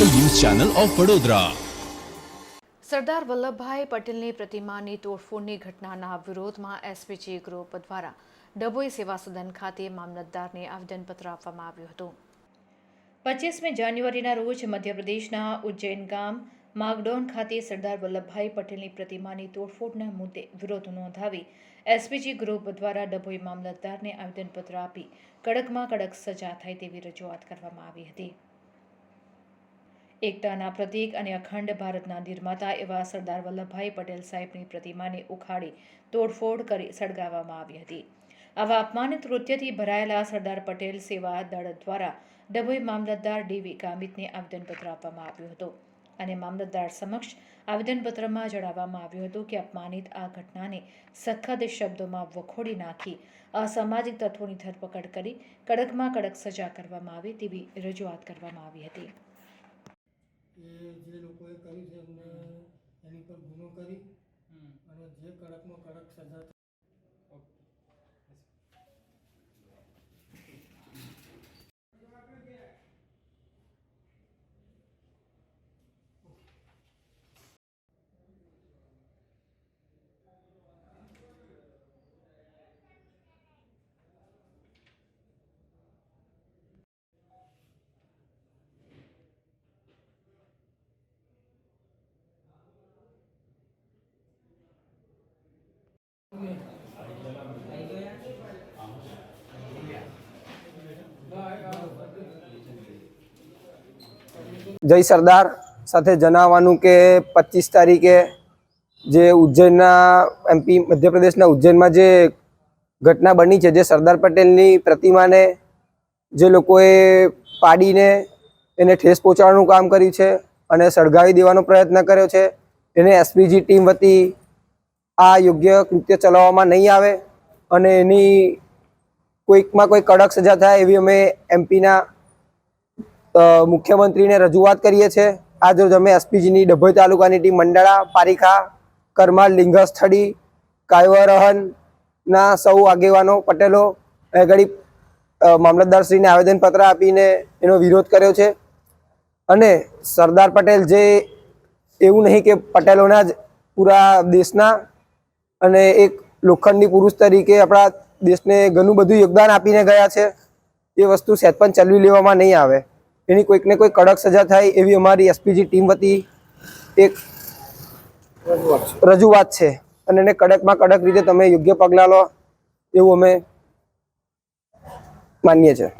Channel of Vadodara. સરદાર વલ્લભભાઈ પટેલની પ્રતિમાની તોડફોડની ઘટનાના વિરોધમાં એસપીજી ગ્રુપ દ્વારા ડભોઈ સેવા સદન ખાતે મામલતદારને આવેદનપત્ર આપવામાં આવ્યું હતું. પચીસમી જાન્યુઆરીના રોજ મધ્યપ્રદેશના ઉજ્જૈન ગામ માગડોન ખાતે સરદાર વલ્લભભાઈ પટેલની પ્રતિમાની તોડફોડના મુદ્દે વિરોધ નોંધાવી એસપીજી ગ્રુપ દ્વારા ડભોઈ મામલતદારને આવેદનપત્ર આપી કડકમાં કડક સજા થાય તેવી રજૂઆત કરવામાં આવી હતી. એકતાના પ્રતીક અને અખંડ ભારતના નિર્માતા એવા સરદાર વલ્લભભાઈ પટેલ સાહેબની પ્રતિમાને ઉખાડી તોડફોડ કરી સળગાવવામાં આવી હતી. આવા અપમાનિત કૃત્યથી ભરાયેલા સરદાર પટેલ સેવા દળ દ્વારા ડભોઈ મામલતદાર ડીવી કામિતને આવેદનપત્ર આપવામાં આવ્યું હતું અને મામલતદાર સમક્ષ આવેદનપત્રમાં જણાવવામાં આવ્યું હતું કે અપમાનિત આ ઘટનાને સખત શબ્દોમાં વખોડી નાખી અસામાજિક તત્વોની ધરપકડ કરી કડકમાં કડક સજા કરવામાં આવે તેવી રજૂઆત કરવામાં આવી હતી. એ જે લોકોએ કર્યું છે એમને એની પર ગુનો કરી અને જે કડકમાં કડક સજા જય સરદાર સાથે જણાવવાનું કે પચીસ તારીખે જે ઉજ્જૈનના એમપી મધ્યપ્રદેશના ઉજ્જૈનમાં જે ઘટના બની છે, જે સરદાર પટેલની પ્રતિમાને જે લોકોએ પાડીને એને ઠેસ પહોંચાડવાનું કામ કર્યું છે અને સળગાવી દેવાનો પ્રયત્ન કર્યો છે. એને એસપીજી ટીમ વતી આ યોગ્ય કૃત્ય ચલાવવામાં નહીં આવે અને એની કોઈકમાં કોઈ કડક સજા થાય એવી અમે એમપીના મુખ્યમંત્રીને રજૂઆત કરીએ છીએ. આજ રોજ અમે એસપીજીની ડભોઈ તાલુકાની ટીમ મંડળા, પારીખા કરમાલ લિંગસ્થળી, કાયવરહનના સૌ આગેવાનો, પટેલો આગળ મામલતદારશ્રીને આવેદનપત્ર આપીને એનો વિરોધ કર્યો છે. અને સરદાર પટેલ જે એવું નહીં કે પટેલોના જ પૂરા દેશના અને એક લોખંડી પુરુષ તરીકે આપણા દેશને ઘણું બધું યોગદાન આપીને ગયા છે. એ વસ્તુ સહેજ પણ ચલવી લેવામાં નહીં આવે. એની કોઈકને કોઈ કડક સજા થાય એવી અમારી એસપીજી ટીમ વતી એક રજૂઆત છે. અને એને કડકમાં કડક રીતે તમે યોગ્ય પગલાં લો એવું અમે માનીએ છીએ.